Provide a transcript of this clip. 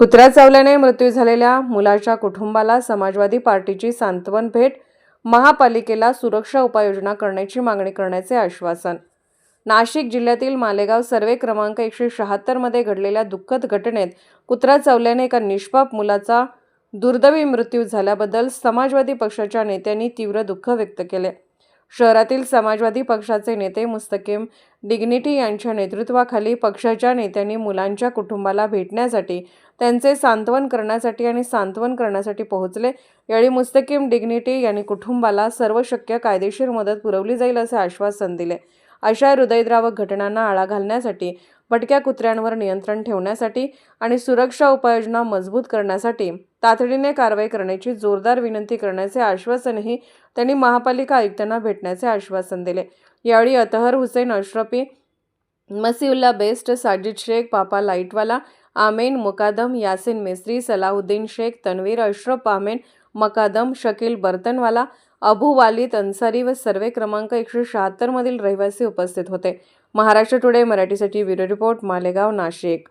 कुत्र्या चावल्याने मृत्यू झालेल्या मुलाच्या कुटुंबाला समाजवादी पार्टीची सांत्वन भेट महापालिकेला सुरक्षा उपाययोजना करण्याची मागणी करण्याचे आश्वासन. नाशिक जिल्ह्यातील मालेगाव सर्वे क्रमांक एकशे शहात्तरमध्ये घडलेल्या दुःखद घटनेत कुत्रा चावल्याने एका निष्पाप मुलाचा दुर्दैवी मृत्यू झाल्याबद्दल समाजवादी पक्षाच्या नेत्यांनी तीव्र दुःख व्यक्त केले. शहरातील समाजवादी पक्षाचे नेते मुस्तकीम डिग्निटी यांच्या नेतृत्वाखाली पक्षाच्या नेत्यांनी मुलांच्या कुटुंबाला भेटण्यासाठी त्यांचे सांत्वन करण्यासाठी आणि सांत्वन करण्यासाठी पोहोचले. यावेळी मुस्तकीम डिग्निटी यांनी कुटुंबाला सर्व शक्य कायदेशीर मदत पुरवली जाईल असे आश्वासन दिले. अशा हृदयद्रावक घटनांना आळा घालण्यासाठी भटक्या कुत्र्यांवर नियंत्रण ठेवण्यासाठी आणि सुरक्षा उपाययोजना मजबूत करण्यासाठी तातडीने कारवाई करण्याची जोरदार विनंती करण्याचे आश्वासनही त्यांनी महापालिका आयुक्तांना भेटण्याचे आश्वासन दिले. यावेळी अतहर हुसेन अश्रफी मसीउल्ला बेस्ट साजिद शेख पापा लाईटवाला आमेन मुकादम यासिन मिस्त्री सलाहुद्दीन शेख तन्वीर अश्रफ आमेन मकादम शकील बर्तनवाला अबू वालिद अन्सारी व सर्वे क्रमांक एकशे शहात्तरमधील रहिवासी उपस्थित होते. महाराष्ट्र टुडे मराठीसाठी ब्युरो रिपोर्ट मालेगाव नाशिक.